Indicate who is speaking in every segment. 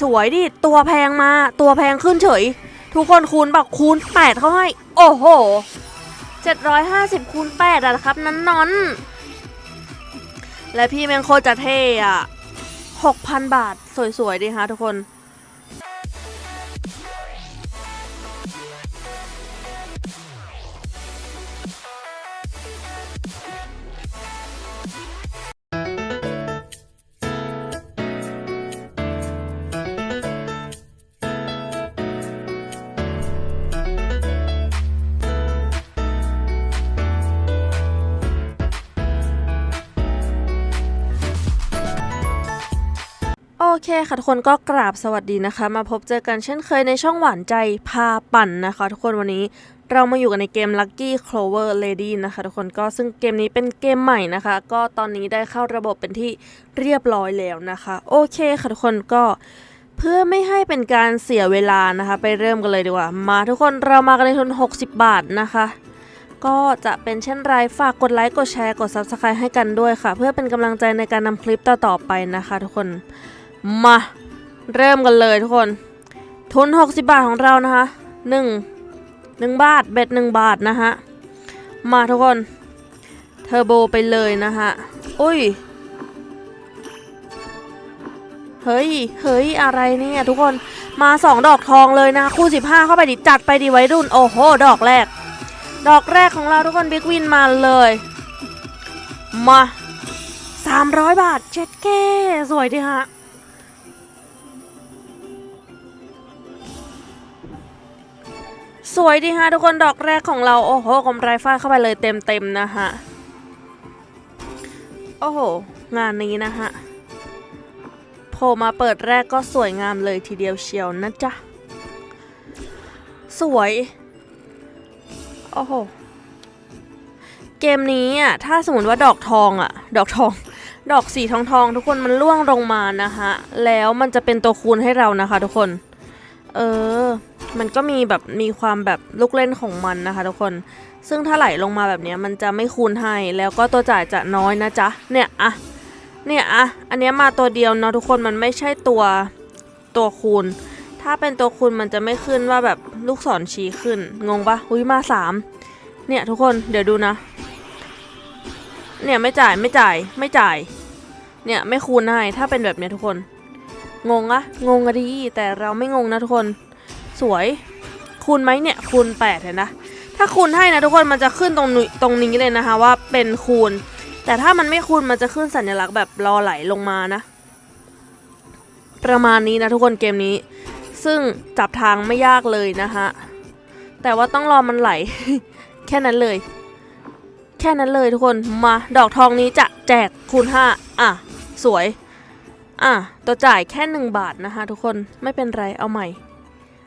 Speaker 1: สวยดิ ตัวแพงมา ตัวแพงขึ้นเฉย ทุกคนคูณแบบคูณ 8 เขาให้ โอ้โห 750 คูณ8อะนะครับ นั้นนอนและพี่แมงโคจะเท่อะ6,000 บาท สวยๆดีฮะทุกคน เคค่ะทุกคนก็กราบสวัสดีนะคะ มาพบเจอกันเช่นเคยในช่องหวานใจพาปั่นนะคะ ทุกคนวันนี้เรามาอยู่กันในเกม Lucky Clover Lady นะคะทุกคนก็ซึ่งเกมนี้เป็นเกมใหม่นะคะ ก็ตอนนี้ได้เข้าระบบเป็นที่เรียบร้อยแล้วนะคะ โอเคค่ะทุกคนก็เพื่อไม่ให้เป็นการเสียเวลานะคะ ไปเริ่มกันเลยดีกว่า มาทุกคนเรามากันในทุน 60 บาทนะคะก็จะเป็นเช่นไรฝากกดไลค์กดแชร์กด Subscribe ให้กันด้วยค่ะ เพื่อเป็นกำลังใจในการนำคลิปต่อๆไปนะคะทุกคน มา เริ่มกันเลยทุกคน ทุน 60 บาทของเรานะคะ1 1บาทเบ็ด1บาทนะฮะ มาทุกคน เทอร์โบไปเลยนะฮะ อุ้ย เฮ้ย เฮ้ย อะไรเนี่ยทุกคน มา2ดอกทองเลยนะ คู่15เข้าไปดิ จัดไปดิไว้รุ่น โอ้โห ดอกแรก ดอกแรกของเราทุกคนบิ๊กวินมาเลย มา300บาทเจ็ดแก้สวยดีฮะ สวยดีฮะทุกคนดอกแรกของเรา โอ้โหกำไรฟาดเข้าไปเลยเต็มเต็มๆนะฮะ โอ้โห งานนี้นะฮะโผล่มาเปิดแรกก็สวยงามเลยทีเดียวเชียวนะจ๊ะ สวย โอ้โห เกมนี้อะ ถ้าสมมติว่าดอกทองอะ ดอกทอง ดอกสีทองทองทุกคนมันล่วงลงมานะฮะ แล้วมันจะเป็นตัวคูณให้เรานะคะทุกคน เออ มันก็มีแบบมีความแบบลูกเล่นของมันนะคะ ทุกคน ซึ่งถ้าไหลลงมาแบบนี้มันจะไม่คูณให้ แล้วก็ตัวจ่ายจะน้อยนะจ๊ะ เนี่ยอะเนี่ยอะอันเนี้ยมาตัวเดียวเนาะทุกคนมันไม่ใช่ตัวตัวคูณ ถ้าเป็นตัวคูณมันจะไม่ขึ้นว่าแบบลูกศรชี้ขึ้น งงปะอุ้ยมาสามเนี่ยทุกคนเดี๋ยวดูนะ เนี่ยไม่จ่ายไม่จ่ายไม่จ่าย เนี่ยไม่คูณให้ถ้าเป็นแบบเนี้ยทุกคน งงอะงงอะดีแต่เราไม่งงนะทุกคน สวย คูณไหมเนี่ย คูณ8เห็นนะ ถ้าคูณให้นะทุกคนมันจะขึ้นตรงนี้ตรงนี้เลยนะคะว่าเป็นคูณ แต่ถ้ามันไม่คูณมันจะขึ้นสัญลักษณ์แบบรอไหลลงมานะ ประมาณนี้นะทุกคนเกมนี้ ซึ่งจับทางไม่ยากเลยนะคะแต่ว่าต้องรอมันไหล แค่นั้นเลย แค่นั้นเลยทุกคนมาดอกทองนี้จะแจกคูณ 5 อะ สวยอะตัวจ่ายแค่ 1 บาทนะคะทุกคนไม่เป็นไรเอาใหม่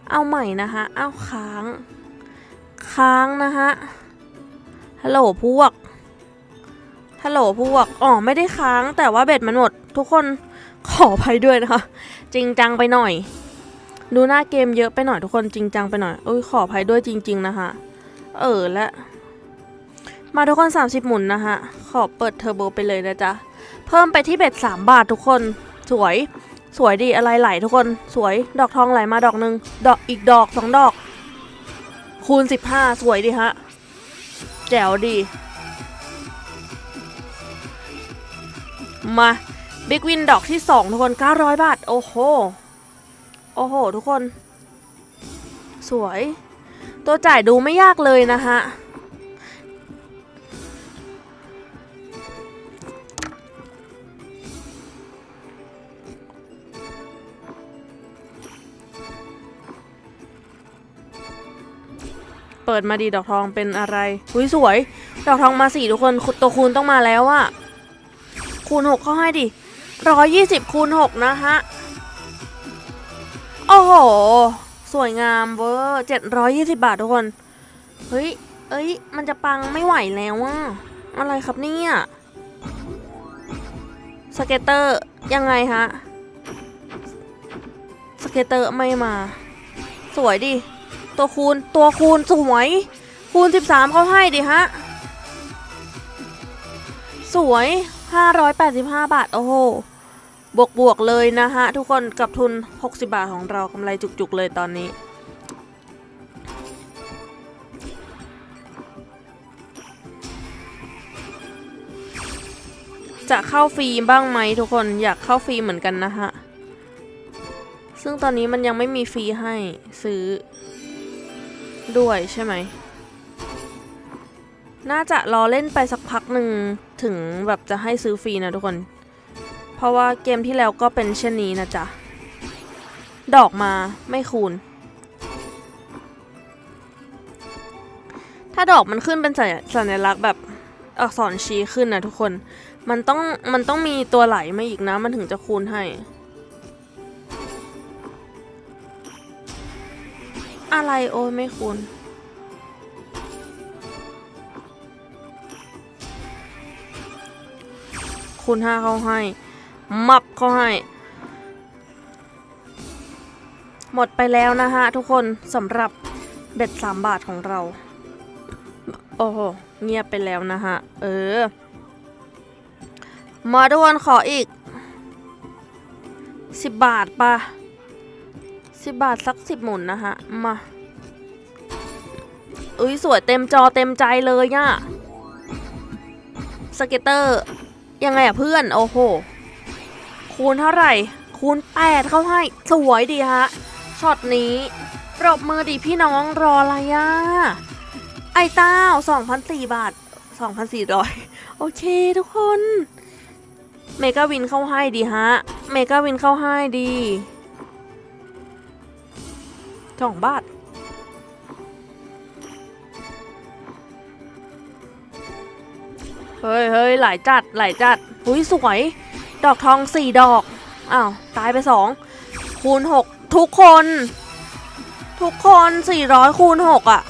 Speaker 1: เอาใหม่นะคะเอาค้าง ค้างนะฮะฮัลโหลพวกฮัลโหลพวกอ๋อไม่ได้ค้างแต่ว่าเบ็ดมันหมด ทุกคนขออภัยด้วยนะคะ จริงจังไปหน่อย ดูหน้าเกมเยอะไปหน่อยทุกคนจริงจังไปหน่อยอุ้ยขออภัยด้วยจริง ๆ นะคะเออและมาทุกคน 30 หมุนนะคะขอเปิดเทอร์โบไปเลยนะจ๊ะ เพิ่มไปที่เบ็ด3บาททุกคนสวย สวยดีอะไรไหลทุกคนสวยดอกทองไหลมาดอกหนึ่งดอกอีกดอกสองดอก คูณ 15 สวยดีฮะ แจ๋วดี มาบิ๊กวินดอกที่ 2 ทุกคน 900 บาท โอ้โห โอ้โห ทุกคน สวย ตัวจ่ายดูไม่ยากเลยนะฮะ ปิดมาดีดอกทองเป็นอะไรอุ้ยสวย ดอกทองมาสี่ทุกคนตัวคูณต้องมาแล้วอะคูณหกเข้าให้ดิร้อยยี่สิบคูณหกนะฮะ โอ้โห สวยงามเวอร์เจ็ดร้อยยี่สิบบาททุกคน เฮ้ย เอ้ย มันจะปังไม่ไหวแล้วอะอะไรครับเนี่ยสเก็ตเตอร์ยังไงฮะ สเก็ตเตอร์ไม่มา สวยดิ ตัวคูณตัวคูณสวย คูณ 13 เขาให้ดิฮะ สวย 585 บาท โอ้โห บวกบวกๆเลยนะฮะ ทุกคนกับทุน 60 บาทของเรากำไรจุกๆเลยตอนนี้ จะเข้าฟรีบ้างไหมทุกคนอยากเข้าฟรีเหมือนกันนะฮะซึ่งตอนนี้มันยังไม่มีฟรีให้ซื้อ ด้วยใช่ไหม น่าจะรอเล่นไปสักพักหนึ่งถึงแบบจะให้ซื้อฟรีนะทุกคน เพราะว่าเกมที่แล้วก็เป็นเช่นนี้นะจ๊ะ ดอกมาไม่คูณ ถ้าดอกมันขึ้นเป็นสัญสญลักษณ์แบบอักษรชี้ขึ้นนะทุกคน มันต้องมันต้องมีตัวไหลมาอีกนะ มันถึงจะคูณให้ อะไรโอ้ยไม่คูณคูณห้าเขาให้ มับเขาให้ หมดไปแล้วนะฮะทุกคนสำหรับเบ็ดสามบาทของเรา โอ้โห เงียบไปแล้วนะฮะ เออ มาทุกคนขออีกสิบบาทปะ สิบบาทสักสิบหมุนนะฮะ มาอุ้ยสวยเต็มจอเต็มใจเลยย่ะสเก็ตเตอร์ ยังไงอะเพื่อน โอ้โห คูณเท่าไหร่ คูณแปดเข้าให้ สวยดีฮะ ช็อตนี้ปรบมือดีพี่น้องรออะไรอะไอ้เต้า2,004บาท2,400โอเคทุกคน เมกาวินเข้าให้ดีฮะ เมกาวินเข้าให้ดี สองบาทเฮ้ยเฮ้ยหลายจัดหลายจัดหุยสวย ดอกทองสี่ดอก อ้าว ตายไปสองคูณหกทุกคน ทุกคนสี่ร้อยคูณหกอะ่ะ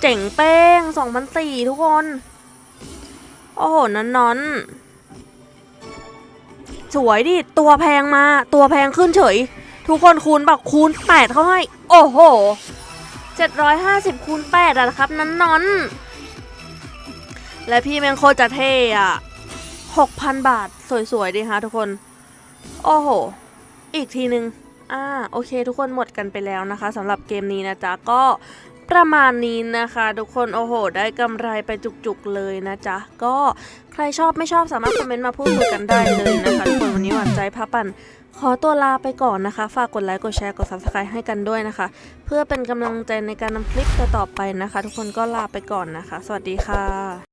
Speaker 1: เจ๋งเป้งสองพันสี่ทุกคน โอ้โหนั้นนอนสวยดิ ตัวแพงมา ตัวแพงขึ้นเฉย ทุกคนคูณแบบคูณแปดเขาให้ โอ้โหเจ็ดร้อยห้าสิบคูณแปดอะครับ นั้นนอนและพี่แมงโคจะเท่อะหกพันบาท สวย ๆ ดีฮะทุกคน โอ้โห อีกทีนึงอ่าโอเค ทุกคนหมดกันไปแล้วนะคะสำหรับเกมนี้นะจ๊ะ ก็ประมาณนี้นะคะ ทุกคนโอ้โห ได้กำไรไปจุกๆเลยนะจ๊ะ ก็ใครชอบไม่ชอบสามารถคอมเมนต์มาพูดคุยกันได้เลยนะคะทุกคน ใจพระปันขอตัวลาไปก่อนนะคะ ฝากกดไลค์กดแชร์กด subscribe ให้กันด้วยนะคะ เพื่อเป็นกำลังใจในการนำคลิปต่อๆไปนะคะ ทุกคนก็ลาไปก่อนนะคะ สวัสดีค่ะ